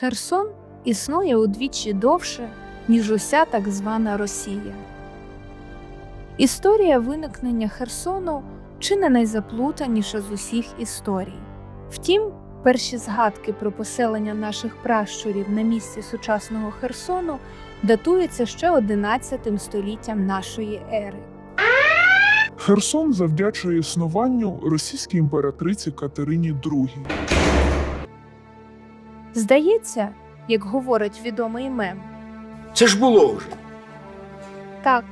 Херсон існує удвічі довше, ніж уся так звана Росія. Історія виникнення Херсону чи не найзаплутаніша з усіх історій. Втім, перші згадки про поселення наших пращурів на місці сучасного Херсону датуються ще 11 століттям нашої ери. Херсон завдячує існуванню російській імператриці Катерині II. Здається, як говорить відомий мем, Це ж було вже. Так,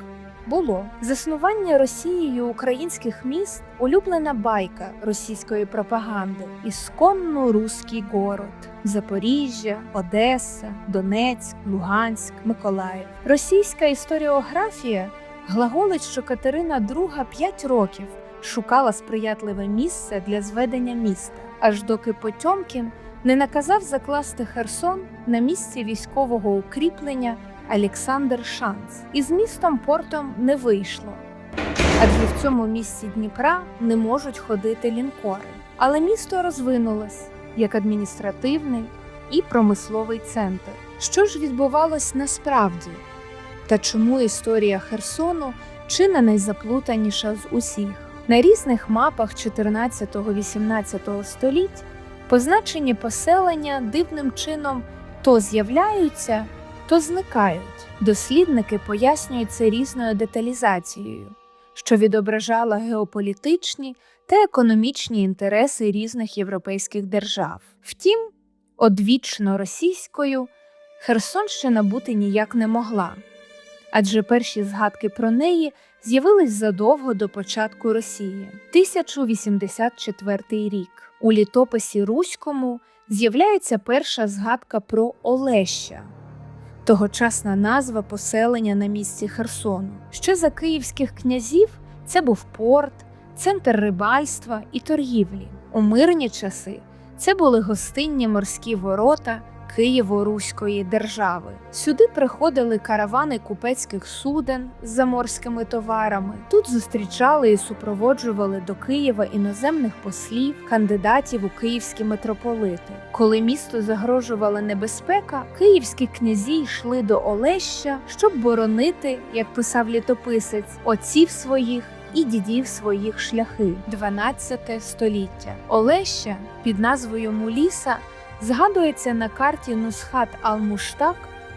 було. Заснування Росією українських міст улюблена байка російської пропаганди. Ісконно руський город. Запоріжжя, Одеса, Донецьк, Луганськ, Миколаїв. Російська історіографія глаголить, що Катерина II 5 років шукала сприятливе місце для зведення міста, аж доки Потьомкін не наказав закласти Херсон на місці військового укріплення Олександр Шанц. Із містом портом не вийшло, адже в цьому місці Дніпра не можуть ходити лінкори. Але місто розвинулось як адміністративний і промисловий центр. Що ж відбувалось насправді? Та чому історія Херсону чи не найзаплутаніша з усіх? На різних мапах 14-18 століть позначені поселення дивним чином то з'являються, то зникають. Дослідники пояснюють це різною деталізацією, що відображала геополітичні та економічні інтереси різних європейських держав. Втім, одвічно російською Херсонщина бути ніяк не могла, адже перші згадки про неї з'явились задовго до початку Росії 1084 рік. У літописі Руському з'являється перша згадка про Олеща, тогочасна назва поселення на місці Херсону. Ще за київських князів це був порт, центр рибальства і торгівлі. У мирні часи це були гостинні морські ворота Києво-Руської держави. Сюди приходили каравани купецьких суден з заморськими товарами. Тут зустрічали і супроводжували до Києва іноземних послів, кандидатів у київські митрополити. Коли місту загрожувала небезпека, київські князі йшли до Олеща, щоб боронити, як писав літописець, отців своїх і дідів своїх шляхи 12 століття. Олеща під назвою Муліса згадується на карті Нусхат Ал-Муштак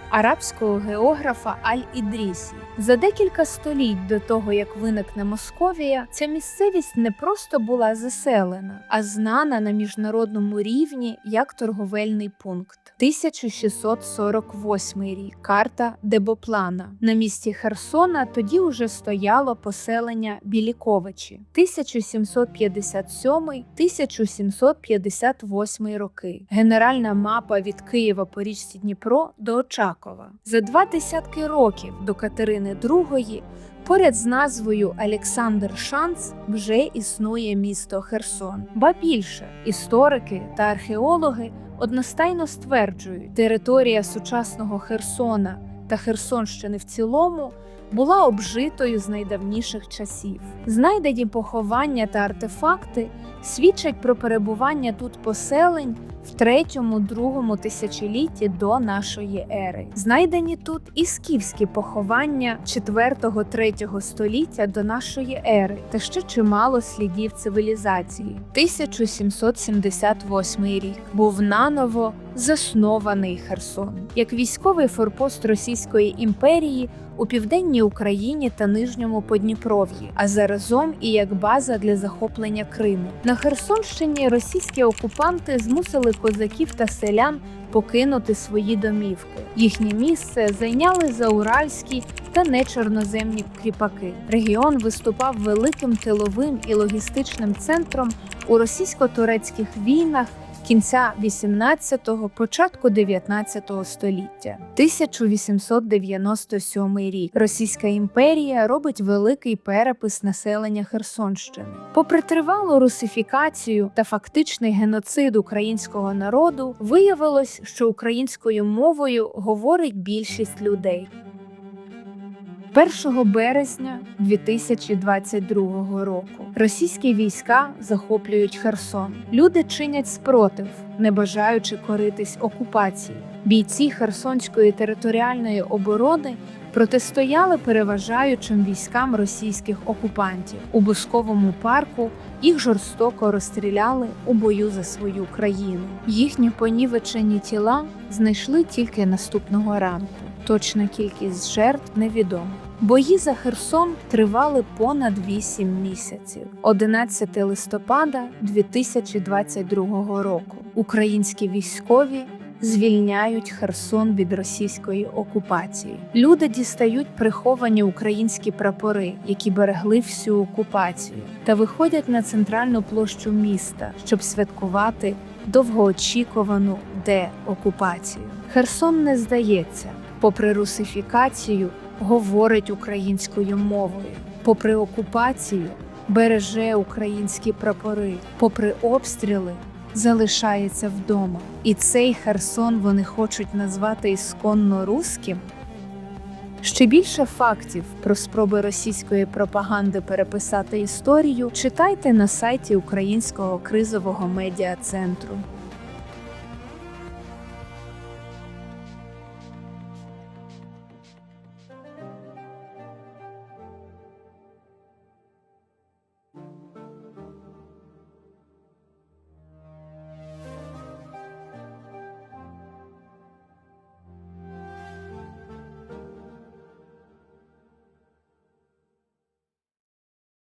арабського географа Аль-Ідрісі. За декілька століть до того, як виникне Московія, ця місцевість не просто була заселена, а знана на міжнародному рівні як торговельний пункт. 1648 рік. Карта Дебоплана. На місці Херсона тоді уже стояло поселення Біліковичі. 1757-1758 роки. Генеральна мапа від Києва по річці Дніпро до Очакова. За два десятки років до Катерини II Поряд з назвою Олександр Шанц вже існує місто Херсон. Ба більше історики та археологи одностайно стверджують, територія сучасного Херсона та Херсонщини в цілому була обжитою з найдавніших часів. Знайдені поховання та артефакти свідчать про перебування тут поселень в третьому-другому тисячолітті до нашої ери. Знайдені тут і скіфські поховання 4-3 століття до нашої ери, та ще чимало слідів цивілізації. 1778 рік був наново заснований Херсон як військовий форпост Російської імперії у південній Україні та Нижньому Подніпров'ї, а заразом і як база для захоплення Криму. На Херсонщині російські окупанти змусили козаків та селян покинути свої домівки. Їхнє місце зайняли зауральські та нечорноземні кріпаки. Регіон виступав великим тиловим і логістичним центром у російсько-турецьких війнах кінця 18-го, початку 19 століття. 1897 рік Російська імперія робить великий перепис населення Херсонщини. Попри тривалу русифікацію та фактичний геноцид українського народу, виявилось, що українською мовою говорить більшість людей. 1 березня 2022 року російські війська захоплюють Херсон. Люди чинять спротив, не бажаючи коритись окупації. Бійці Херсонської територіальної оборони протистояли переважаючим військам російських окупантів. У Бусковому парку їх жорстоко розстріляли у бою за свою країну. Їхні понівечені тіла знайшли тільки наступного ранку. Точна кількість жертв невідома. Бої за Херсон тривали понад 8 місяців. 11 листопада 2022 року. Українські військові звільняють Херсон від російської окупації. Люди дістають приховані українські прапори, які берегли всю окупацію, та виходять на центральну площу міста, щоб святкувати довгоочікувану деокупацію. Херсон не здається, попри русифікацію, говорить українською мовою, попри окупацію, береже українські прапори, попри обстріли, залишається вдома. І цей Херсон вони хочуть назвати ісконно руським. Ще більше фактів про спроби російської пропаганди переписати історію читайте на сайті Українського кризового медіа центру.